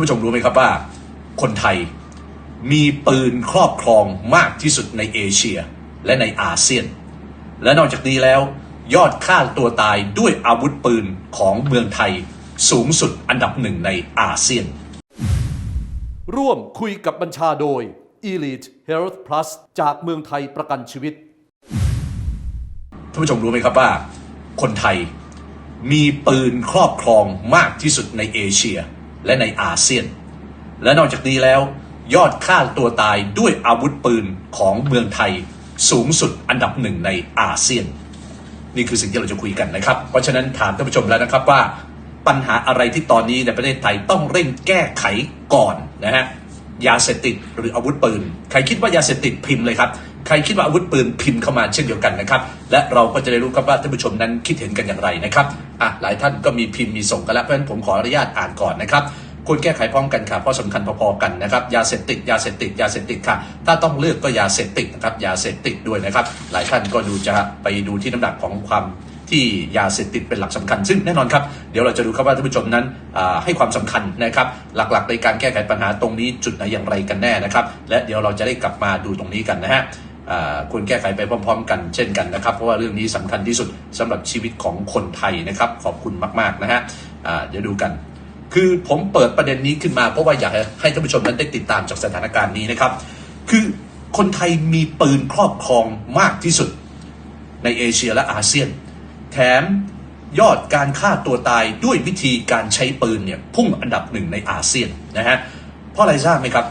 านผู้ชมรู้ไหมครับว่า คนไทยมีปืนครอบครองมากที่สุดในเอเชียและในอาเซียน และนอกจากนี้แล้วยอดฆ่าตัวตายด้วยอาวุธปืนของเมืองไทยสูงสุดอันดับหนึ่งในอาเซียน ร่วมคุยกับบัญชาโดย Elite Health Plus จากเมืองไทยประกันชีวิตท่านผู้ชมรู้ไหมครับว่า คนไทยมีปืนครอบครองมากที่สุดในเอเชีย และในอาเซียน และนอกจากนี้แล้วยอดฆ่าตัวตายด้วยอาวุธปืนของเมืองไทยสูงสุดอันดับหนึ่งในอาเซียน นี่คือสิ่งที่เราจะคุยกันนะครับ เพราะฉะนั้นถามท่านผู้ชมแล้วนะครับว่าปัญหาอะไรที่ตอนนี้ในประเทศไทยต้องเร่งแก้ไขก่อนนะฮะยาเสพติดหรืออาวุธปืน ใครคิดว่ายาเสพติดพิมพ์เลยครับ ใครคิดว่าอาวุธปืนพิมพ์เข้ามาเช่นเดียวกันนะครับ และเราก็จะได้รู้ครับว่าท่านผู้ชมนั้นคิดเห็นกันอย่างไรนะครับอะหลายท่านก็มีพิมพ์มีส่งกันแล้วเพราะฉะนั้นผมขออนุญาตอ่านก่อนนะครับควรแก้ไขพร้อมกันค่ะเพราะสำคัญพอๆกันนะครับยาเสพติดยาเสพติดยาเสพติดค่ะ ถ้าต้องเลือกก็ยาเสพติดนะครับยาเสพติดด้วยนะครับ หลายท่านก็ดูจะไปดูที่น้ำหนักของความที่ยาเสพติดเป็นหลักสำคัญ ซึ่งแน่นอนครับ เดี๋ยวเราจะดูครับว่าท่านผู้ชมนั้นอ่าให้ความสำคัญนะครับ หลักๆ ในการแก้ไขปัญหาตรงนี้จุดไหนอย่างไรกันแน่นะครับ และเดี๋ยวเราจะได้กลับมาดูตรงนี้กันนะฮะ ควรแก้ไขไปพร้อมๆ กันเช่นกันนะครับ เพราะว่าเรื่องนี้สำคัญที่สุดสำหรับชีวิตของคนไทยนะครับ ขอบคุณมากๆนะฮะเดี๋ยวดูกัน คือผมเปิดประเด็นนี้ขึ้นมาเพราะว่าอยากให้ท่านผู้ชมนั้นได้ติดตามจากสถานการณ์นี้นะครับ คือคนไทยมีปืนครอบครองมากที่สุดในเอเชียและอาเซียน แถมยอดการฆ่าตัวตายด้วยวิธีการใช้ปืนเนี่ยพุ่งอันดับหนึ่งในอาเซียนนะฮะเพราะอะไรทราบไหมครับ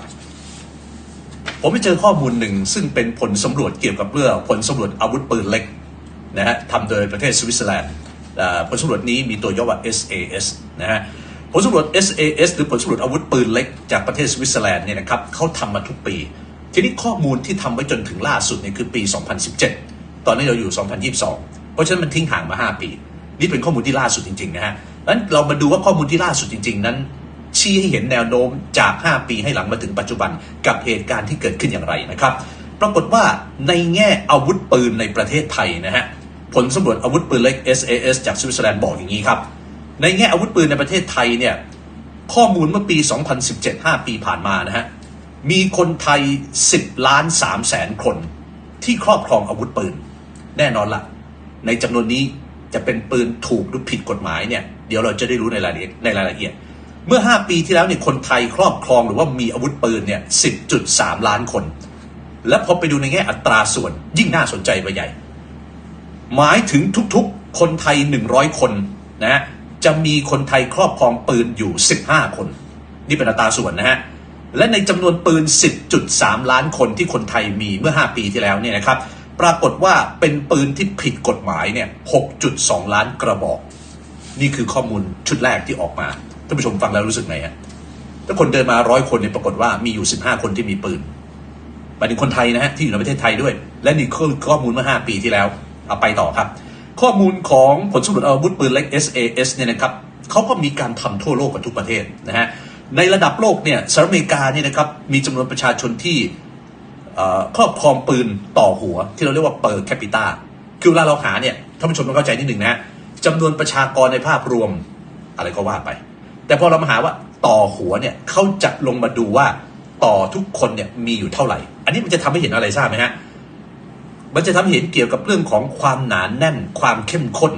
ผมไปเจอข้อมูลหนึ่งซึ่งเป็นผลสำรวจเกี่ยวกับเรื่องผลสำรวจอาวุธปืนเล็กนะฮะทำโดยประเทศสวิตเซอร์แลนด์ผลสำรวจนี้มีตัวย่อว่า SAS นะฮะผลสำรวจ SAS หรือผลสำรวจอาวุธปืนเล็กจากประเทศสวิตเซอร์แลนด์เนี่ยนะครับเขาทำมาทุกปี ทีนี้ข้อมูลที่ทำไว้จนถึงล่าสุดเนี่ยคือปี 2017 ตอนนี้เราอยู่ 2022 เพราะฉะนั้นมันทิ้งห่างมา 5 ปี นี่เป็นข้อมูลที่ล่าสุดจริงๆนะฮะนั้นเรามาดูว่าข้อมูลที่ล่าสุดจริง ๆ นั้น ชี้ให้เห็นแนวโน้มจาก 5 ปีให้หลังมาถึงปัจจุบันกับเหตุการณ์ที่เกิดขึ้นอย่างไรนะครับ ปรากฏว่าในแง่อาวุธปืนในประเทศไทยนะฮะผลสำรวจอาวุธปืนเล็ก SAS จากสวิตเซอร์แลนด์บอกอย่างนี้ครับในแง่อาวุธปืนในประเทศไทยเนี่ยข้อมูลเมื่อปี 2017 5 ปีผ่านมานะฮะมีคนไทย 10 ล้าน3แสนคน ที่ครอบครองอาวุธปืน แน่นอนละในจำนวนนี้จะเป็นปืนถูกหรือผิดกฎหมายเนี่ย เดี๋ยวเราจะได้รู้ในรายละเอียดในรายละเอียด เมื่อ 5 ปีที่แล้วเนี่ยคนไทยครอบครองหรือว่ามีอาวุธปืนเนี่ย10.3 ล้านคน และพอไปดูในแง่อัตราส่วนยิ่งน่าสนใจไปใหญ่ หมายถึงทุกๆ คนไทย 100 คนนะฮะจะมีคนไทยครอบครองปืนอยู่ 15 คน นี่เป็นอัตราส่วนนะฮะและในจำนวนปืน 10.3 ล้านคนที่คนไทยมีเมื่อ 5 ปีที่แล้วเนี่ยนะครับ ปรากฏว่าเป็นปืนที่ผิดกฎหมายเนี่ย 6.2 ล้านกระบอก นี่คือข้อมูลชุดแรกที่ออกมา ท่านผู้ชมฟังแล้วรู้สึกไงฮะถ้าคนเดินมาร้อยคนเนี่ยปรากฏว่ามีอยู่15คนที่มีปืนหมายถึงคนไทยนะฮะที่อยู่ในประเทศไทยด้วย และนี่คือข้อมูลเมื่อ 5 ปีที่แล้ว เอาไปต่อครับ ข้อมูลของผลสำรวจอาวุธปืนเล็ก SAS เนี่ยนะครับเขาก็มีการทำทั่วโลกกันทุกประเทศนะฮะในระดับโลกเนี่ยสหรัฐอเมริกาเนี่ยนะครับมีจำนวนประชาชนที่ครอบครองปืนต่อหัว ที่เราเรียกว่า per capita คือเวลาเราหาเนี่ยท่านผู้ชมต้องเข้าใจนิดหนึ่งนะจำนวนประชากรในภาพรวมอะไรก็ว่าไป แต่พอเรามาหาว่าต่อหัวเนี่ยเขาจะลงมาดูว่าต่อทุกคนเนี่ยมีอยู่เท่าไหร่ อันนี้มันจะทำให้เห็นอะไรทราบไหมฮะ มันจะทำให้เห็นเกี่ยวกับเรื่องของความหนานแน่น ความเข้มข้น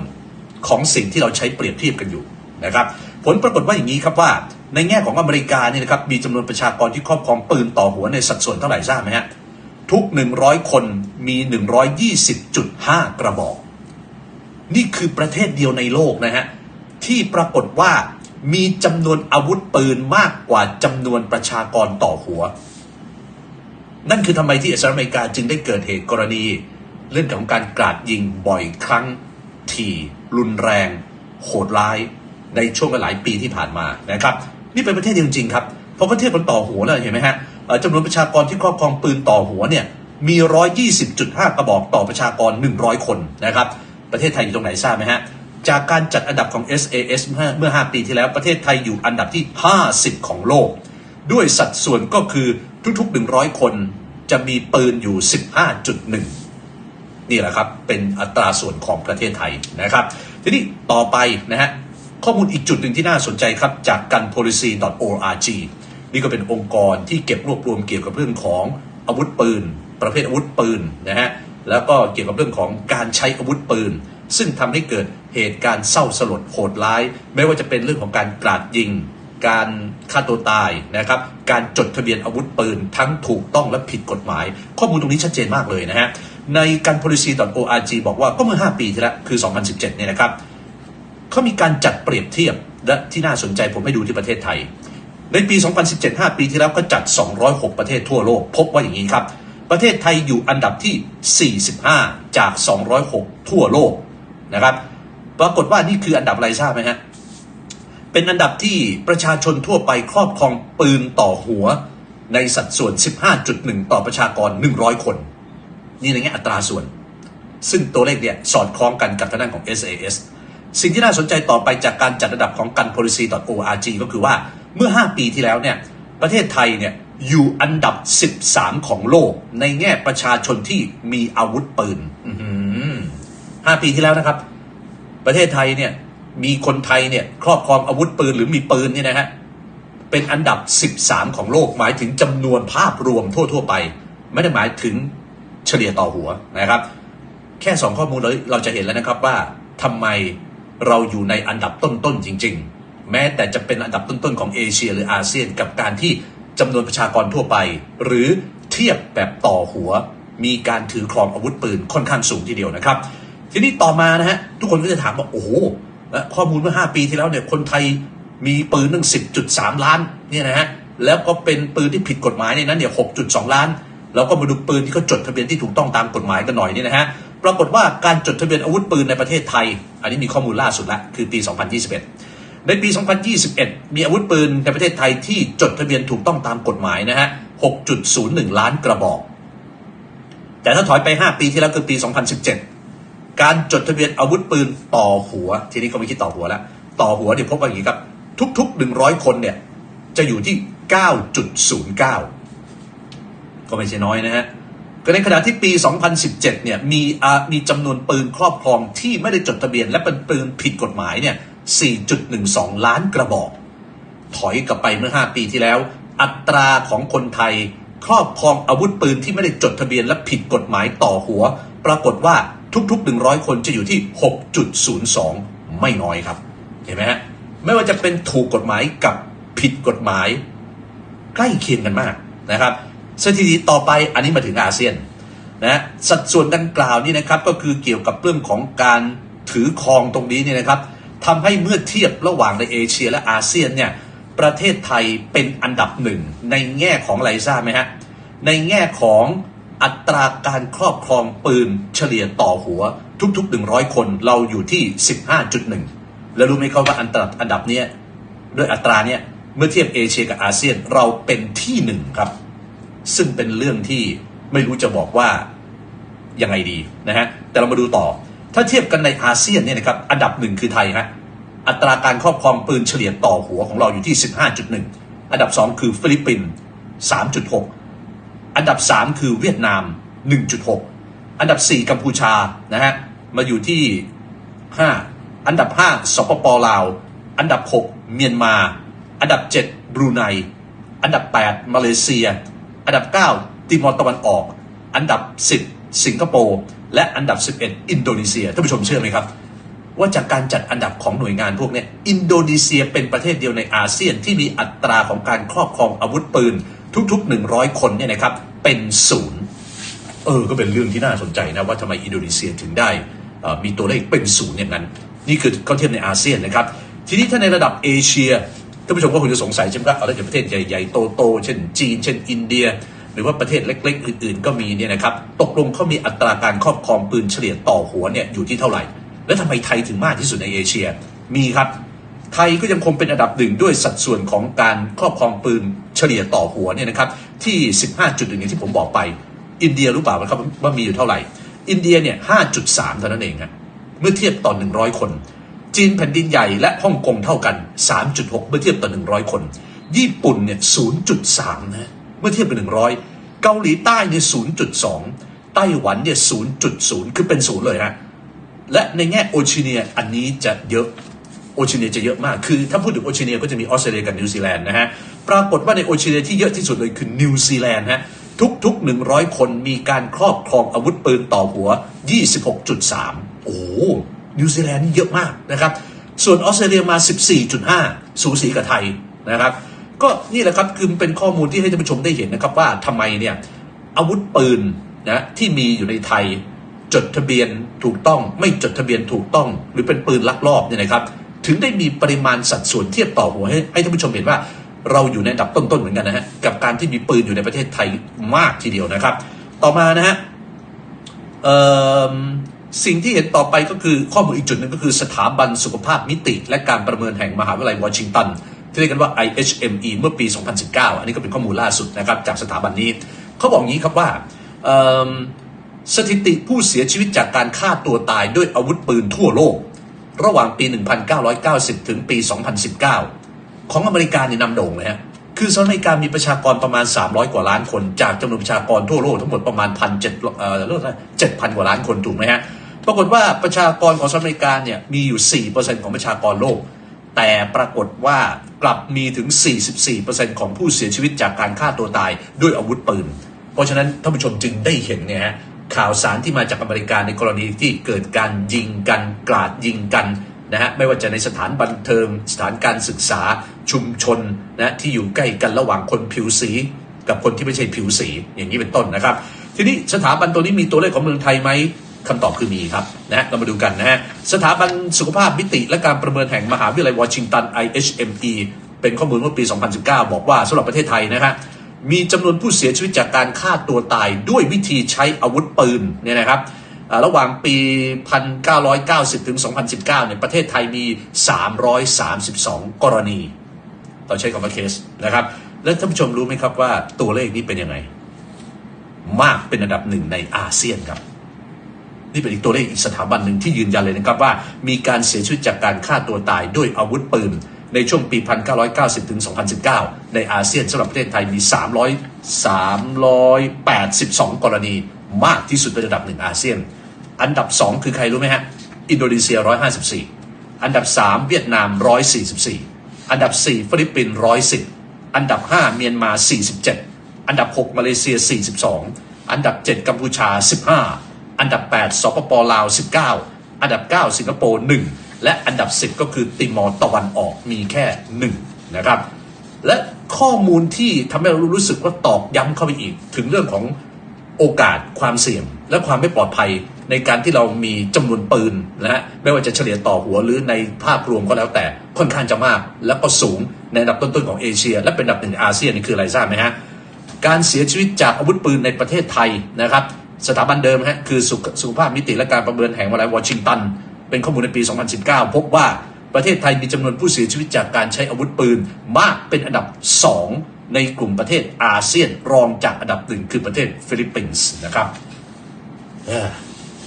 ของสิ่งที่เราใช้เปรียบเทียบกันอยู่นะครับ ผลปรากฏว่าอย่างนี้ครับว่า ในแง่ของอเมริกาเนี่ยนะครับมีจำนวนประชากรที่ครอบครองปืนต่อหัวในสัดส่วนเท่าไหร่ทราบไหมฮะ ทุก 100 คนมี 120.5 กระบอก นี่คือประเทศเดียวในโลกนะฮะที่ปรากฏว่า มีจำนวนอาวุธปืนมากกว่าจำนวนประชากรต่อหัว นั่นคือทำไมที่สหรัฐอเมริกาจึงได้เกิดเหตุกรณี เรื่องของการกราดยิงบ่อยครั้ง ถี่รุนแรง โหดร้าย ในช่วงหลายปีที่ผ่านมานะครับ นี่เป็นประเทศจริงๆครับเพราะประเทศมันต่อหัวเลยเห็นไหมฮะจำนวนประชากรที่ครอบครองปืนต่อหัวเนี่ยมี 120.5 กระบอกต่อประชากร 100 คนนะครับ ประเทศไทยอยู่ตรงไหนทราบไหมฮะ จากการจัดอันดับของ SAS เมื่อ 5 ปีที่แล้วประเทศไทยอยู่อันดับที่ 50 ของโลก ด้วยสัดส่วนก็คือทุกๆ 100 คนจะมีปืนอยู่ 15.1 นี่แหละครับ เป็นอัตราส่วนของประเทศไทยนะครับ ทีนี้ต่อไปนะฮะข้อมูลอีกจุดหนึ่งที่น่าสนใจครับจากกัน policy.org นี่ก็เป็นองค์กรที่เก็บรวบรวมเกี่ยวกับเรื่องของอาวุธปืน ประเภทอาวุธปืนนะฮะแล้วก็เกี่ยวกับเรื่องของการใช้อาวุธปืน ซึ่งทำให้เกิดเหตุการณ์เศร้าสลดโหดร้าย ไม่ว่าจะเป็นเรื่องของการกราดยิง การฆ่าตัวตายนะครับ การจดทะเบียนอาวุธปืนทั้งถูกต้องและผิดกฎหมาย ข้อมูลตรงนี้ชัดเจนมากเลยนะฮะ ในการ policy.org บอกว่าก็เมื่อ 5 ปีที่แล้วคือ 2017 เนี่ยนะครับเขามีการจัดเปรียบเทียบและที่น่าสนใจผมให้ดูที่ประเทศไทย ในปี 2017 5 ปีที่แล้วก็จัด 206 ประเทศทั่วโลก พบว่าอย่างนี้ครับ ประเทศไทยอยู่อันดับที่ 45 จาก 206 ทั่วโลก นะครับ ปรากฏว่านี่คืออันดับอะไรทราบไหมฮะ เป็นอันดับที่ประชาชนทั่วไปครอบครองปืนต่อหัว ในสัดส่วน 15.1 ต่อประชากร 100 คน นี่ในแง่อัตราส่วน ซึ่งตัวเลขเนี่ยสอดคล้องกันกับทางด้านของ SAS สิ่งที่น่าสนใจต่อไปจากการจัดระดับของกัน policy.org ก็คือว่าเมื่อ 5 ปีที่แล้วเนี่ยประเทศไทยเนี่ยอยู่อันดับ 13 ของโลก ในแง่ประชาชนที่มีอาวุธปืนอื ห้าปีที่แล้วนะครับ ประเทศไทยเนี่ย มีคนไทยเนี่ย ครอบครองอาวุธปืนหรือมีปืนเนี่ยนะฮะเป็นอันดับ 13 ของโลกหมายถึงจำนวนภาพรวมทั่ว ๆ ไป ไม่ได้หมายถึงเฉลี่ยต่อหัวนะครับ แค่สองข้อมูลเราเราจะเห็นแล้วนะครับว่าทำไมเราอยู่ในอันดับต้น ๆ จริง ๆ แม้แต่จะเป็นอันดับต้น ๆ ของเอเชียหรืออาเซียนกับการที่จำนวนประชากรทั่วไป หรือเทียบแบบต่อหัว มีการถือครองอาวุธปืนค่อนข้างสูงทีเดียวนะครับ ทีนี้ต่อมานะฮะทุกคนก็จะถามว่าโอ้โหและข้อมูลเมื่อ 5 ปีที่แล้วเนี่ยคนไทยมีปืนตั้ง10.3 ล้านเนี่ยนะฮะแล้วก็เป็นปืนที่ผิดกฎหมายในนั้นเนี่ย6.2 ล้านเราก็มาดูปืนที่เขาจดทะเบียนที่ถูกต้องตามกฎหมายกันหน่อยนี่นะฮะปรากฏว่าการจดทะเบียนอาวุธปืนในประเทศไทย อันนี้มีข้อมูลล่าสุดละคือปี 2021 ในปี 2021 มีอาวุธปืนในประเทศไทยที่จดทะเบียนถูกต้องตามกฎหมายนะฮะ 6.01 ล้านกระบอก แต่ถ้าถอยไป 5 ปีที่แล้วคือปี 2017 การจดทะเบียนอาวุธปืนต่อหัว ทีนี้ก็ไม่คิดต่อหัวแล้วต่อหัวเนี่ยพบว่าอย่างนี้ครับ ทุกๆ 100 คนเนี่ย จะอยู่ที่ 9.09 ก็ไม่ใช่น้อยนะฮะก็ในขณะที่ปี 2017 เนี่ย มีอามีจำนวนปืนครอบครองที่ไม่ได้จดทะเบียน และเป็นปืนผิดกฎหมายเนี่ย 4.12 ล้านกระบอก ถอยกลับไปเมื่อ 5 ปีที่แล้ว อัตราของคนไทย ครอบครองอาวุธปืนที่ไม่ได้จดทะเบียนและผิดกฎหมายต่อหัว ปรากฏว่า ทุก ๆ 100 คนจะอยู่ที่ 6.02 ไม่น้อยครับ เห็นไหมฮะไม่ว่าจะเป็นถูกกฎหมายกับผิดกฎหมาย ใกล้เคียงกันมากนะครับสถิติต่อไปอันนี้มาถึงอาเซียนนะสัดส่วนดังกล่าวนี่นะครับก็คือเกี่ยวกับเรื่องของการถือครองตรงนี้เนี่ยนะครับทำให้เมื่อเทียบระหว่างในเอเชียและอาเซียนเนี่ยประเทศไทยเป็นอันดับหนึ่งในแง่ของไรทราไหมฮะในแง่ของ อัตราการครอบครองปืนเฉลี่ยต่อหัว ทุกๆ 100 คนเราอยู่ที่ 15.1 แล้วรู้ไหมครับว่าอันดับอันดับเนี้ยด้วยอัตราเนี่ยเมื่อเทียบเอเชียกับอาเซียนเราเป็นที่หนึ่งครับ ซึ่งเป็นเรื่องที่ไม่รู้จะบอกว่ายังไงดีนะฮะแต่เรามาดูต่อ ถ้าเทียบกันในอาเซียนเนี่ยนะครับอันดับหนึ่งคือไทยฮะอัตราการครอบครองปืนเฉลี่ยต่อหัวของเราอยู่ที่ 15.1 อันดับ 2 คือฟิลิปปินส์3.6 อันดับ 3 คือเวียดนาม 1.6 อันดับ 4 กัมพูชานะฮะมาอยู่ที่ 5 อันดับ 5 สปปลาว อันดับ 6 เมียนมา อันดับ 7 บรูไน อันดับ 8 มาเลเซีย อันดับ 9 ติมอร์ตะวันออก อันดับ 10 สิงคโปร์และอันดับ 11 อินโดนีเซียท่านผู้ชมเชื่อไหมครับ ว่าจากการจัดอันดับของหน่วยงานพวกนี้อินโดนีเซียเป็นประเทศเดียวในอาเซียนที่มีอัตราของการครอบครองอาวุธปืน ทุก ๆ 100 คนเนี่ยนะครับเป็นศูนย์เออก็เป็นเรื่องที่น่าสนใจนะว่าทำไมอินโดนีเซียถึงได้อ่อมีตัวเลขเป็นศูนย์อย่างนั้น นี่คือเขาเทียบในอาเซียนนะครับ ทีนี้ถ้าในระดับเอเชียท่านผู้ชมก็คงจะสงสัยใช่ไหมครับเอาแล้วจากประเทศใหญ่ๆโตๆเช่นจีน เช่นอินเดีย หรือว่าประเทศเล็ก ๆ อื่นๆ ก็มีเนี่ยนะครับตกลงเขามีอัตราการครอบครองปืนเฉลี่ยต่อหัวเนี่ยอยู่ที่เท่าไหร่ แล้วทำไมไทยถึงมากที่สุดในเอเชียมีครับ ไทยก็ยังคงเป็นอันดับหนึ่งด้วยสัดส่วนของการครอบครองปืนเฉลี่ยต่อหัวเนี่ยนะครับที่ 15.1อย่างที่ผมบอกไป อินเดียรู้เปล่าครับว่ามีอยู่เท่าไหร่ อินเดียเนี่ย 5.3 เท่านั้นเองฮะเมื่อเทียบต่อ 100 คน จีนแผ่นดินใหญ่และฮ่องกงเท่ากัน 3.6 เมื่อเทียบต่อ 100 คน ญี่ปุ่นเนี่ย 0.3 นะเมื่อเทียบกับ100 เกาหลีใต้เนี่ย 0.2 ไต้หวันเนี่ย 0.0 คือเป็นศูนย์เลยฮะและในแง่โอชิเนียอันนี้จะเยอะ โอเชียเนียจะเยอะมาก คือถ้าพูดถึงโอเชียเนียก็จะมีออสเตรเลียกับนิวซีแลนด์นะฮะ ปรากฏว่าในโอเชียเนียที่เยอะที่สุดเลยคือนิวซีแลนด์ฮะ ทุกๆ 100 คนมีการครอบครองอาวุธปืนต่อหัว 26.3 โอ้นิวซีแลนด์นี่เยอะมากนะครับ ส่วนออสเตรเลียมา 14.5 สูสีกับไทยนะครับ ก็นี่แหละครับคือเป็นข้อมูลที่ให้ท่านผู้ชมได้เห็นนะครับว่าทำไมเนี่ยอาวุธปืนนะที่มีอยู่ในไทยจดทะเบียนถูกต้องไม่จดทะเบียนถูกต้อง หรือเป็นปืนลักลอบเนี่ยนะครับ ถึงได้มีปริมาณสัดส่วนเทียบต่อหัวให้ให้ท่านผู้ชมเห็นว่าเราอยู่ในอันดับต้นๆเหมือนกันนะฮะกับการที่มีปืนอยู่ในประเทศไทยมากทีเดียวนะครับ ต่อมานะฮะสิ่งที่เห็นต่อไปก็คือข้อมูลอีกจุดหนึ่งก็คือสถาบันสุขภาพมิติ และการประเมินแห่งมหาวิทยาลัยวอชิงตันที่เรียกกันว่า IHME เมื่อปี 2019 อันนี้ก็เป็นข้อมูลล่าสุดนะครับจากสถาบันนี้เขาบอกงี้ครับว่าสถิติผู้เสียชีวิตจากการฆ่าตัวตายด้วยอาวุธปืนทั่วโลก ระหว่างปี 1990 ถึงปี 2019 ของอเมริกาเนี่ยนำโด่งเลยฮะคือสหรัฐอเมริกามีประชากรประมาณ 300 กว่าล้านคน จากจำนวนประชากรทั่วโลกทั้งหมดประมาณพันเจ็ดเอ่อเรียกว่าเจ็ดพันกว่าล้านคนถูกไหมฮะปรากฏว่าประชากรของสหรัฐอเมริกาเนี่ยมีอยู่ 4%ของประชากรโลก แต่ปรากฏว่ากลับมีถึง 44%ของผู้เสียชีวิตจากการฆ่าตัวตายด้วยอาวุธปืน เพราะฉะนั้นท่านผู้ชมจึงได้เห็นเนี่ยฮะ ข่าวสารที่มาจากอเมริกาในกรณีที่เกิดการยิงกันกราดยิงกันนะฮะไม่ว่าจะในสถานบันเทิงสถานการศึกษาชุมชนนะที่อยู่ใกล้กันระหว่างคนผิวสี กับคนที่ไม่ใช่ผิวสีอย่างนี้เป็นต้นนะครับ ทีนี้สถาบันตัวนี้มีตัวเลขของเมืองไทยไหมคำตอบคือมีครับนะเรามาดูกันนะฮะสถาบันสุขภาพมิติ และการประเมินแห่งมหาวิทยาลัยวอชิงตัน IHME เป็นข้อมูลเมื่อปี 2019 บอกว่าสำหรับประเทศไทยนะฮะ มีจำนวนผู้เสียชีวิตจากการฆ่าตัวตายด้วยวิธีใช้อาวุธปืนเนี่ยนะครับระหว่างปี 1990 ถึง 2019 เนี่ย ประเทศไทยมี 332 กรณี เราใช้คำว่าเคสนะครับ แล้วท่านผู้ชมรู้ไหมครับว่าตัวเลขนี้เป็นยังไง มากเป็นอันดับหนึ่งในอาเซียนครับ นี่เป็นอีกตัวเลขอีกสถาบันหนึ่งที่ยืนยันเลยนะครับว่า มีการเสียชีวิตจากการฆ่าตัวตายด้วยอาวุธปืน ในช่วงปี 1990 ถึง 2019 ในอาเซียนสำหรับประเทศไทยมี 300 382 กรณีมากที่สุดเป็นระดับหนึ่งอาเซียน อันดับ 2 คือใครรู้ไหมฮะ อินโดนีเซีย 154 อันดับ 3 เวียดนาม 144 อันดับ 4 ฟิลิปปินส์ 110 อันดับ 5 เมียนมา 47 อันดับ 6 มาเลเซีย 42 อันดับ 7 กัมพูชา 15 อันดับ 8 สปปลาว 19 อันดับ 9 สิงคโปร์ 1 และอันดับ 10 ก็คือติมอร์ตะวันออกมีแค่1นะครับ และข้อมูลที่ทำให้เรารู้สึกว่าตอกย้ำเข้าไปอีก ถึงเรื่องของโอกาสความเสี่ยง และความไม่ปลอดภัยในการที่เรามีจำนวนปืนนะฮะไม่ว่าจะเฉลี่ยต่อหัวหรือในภาพรวมก็แล้วแต่ค่อนข้างจะมาก แล้วก็สูงในอันดับต้นๆของเอเชีย และเป็นอันดับหนึ่งอาเซียนนี่คืออะไรทราบไหมฮะการเสียชีวิตจากอาวุธปืนในประเทศไทยนะครับ สถาบันเดิมฮะคือสุขสุขภาพมิติและการประเมินแห่งวิทยาลัยวอชิงตัน เป็นข้อมูลในปี 2019 พบว่าประเทศไทยมีจำนวนผู้เสียชีวิตจากการใช้อาวุธปืนมากเป็นอันดับ 2 ในกลุ่มประเทศอาเซียนรองจากอันดับหนึ่งคือประเทศฟิลิปปินส์นะครับ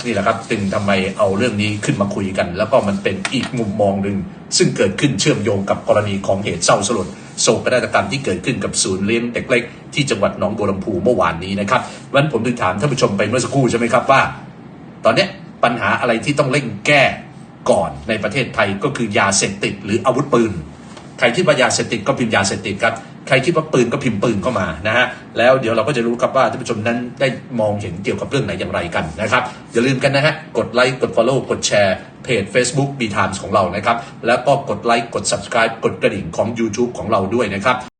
นี่แหละครับจึงทำไมเอาเรื่องนี้ขึ้นมาคุยกัน แล้วก็มันเป็นอีกมุมมองหนึ่ง ซึ่งเกิดขึ้นเชื่อมโยงกับกรณีของเหตุเศร้าสลดโศกนาฏกรรมที่เกิดขึ้นกับศูนย์เลี้ยงเด็กเล็กที่จังหวัดหนองบัวลำพูเมื่อวานนี้นะครับวันผมถึงถามท่านผู้ชมไปเมื่อสักครู่ใช่ไหมครับว่า ตอนเนี้ย ปัญหาอะไรที่ต้องเร่งแก้ก่อนในประเทศไทยก็คือยาเสพติดหรืออาวุธปืน ใครคิดว่ายาเสพติดก็พิมพ์ยาเสพติดครับ ใครคิดว่าปืนก็พิมพ์ปืนเข้ามานะฮะ แล้วเดี๋ยวเราก็จะรู้ครับว่าท่านผู้ชมนั้นได้มองเห็นเกี่ยวกับเรื่องไหนอย่างไรกันนะครับ อย่าลืมกันนะฮะ กดไลค์ กด Follow กดแชร์เพจ Facebook B Times ของเรานะครับ แล้วก็กดไลค์ กด Subscribe กดกระดิ่งของ YouTube ของเราด้วยนะครับ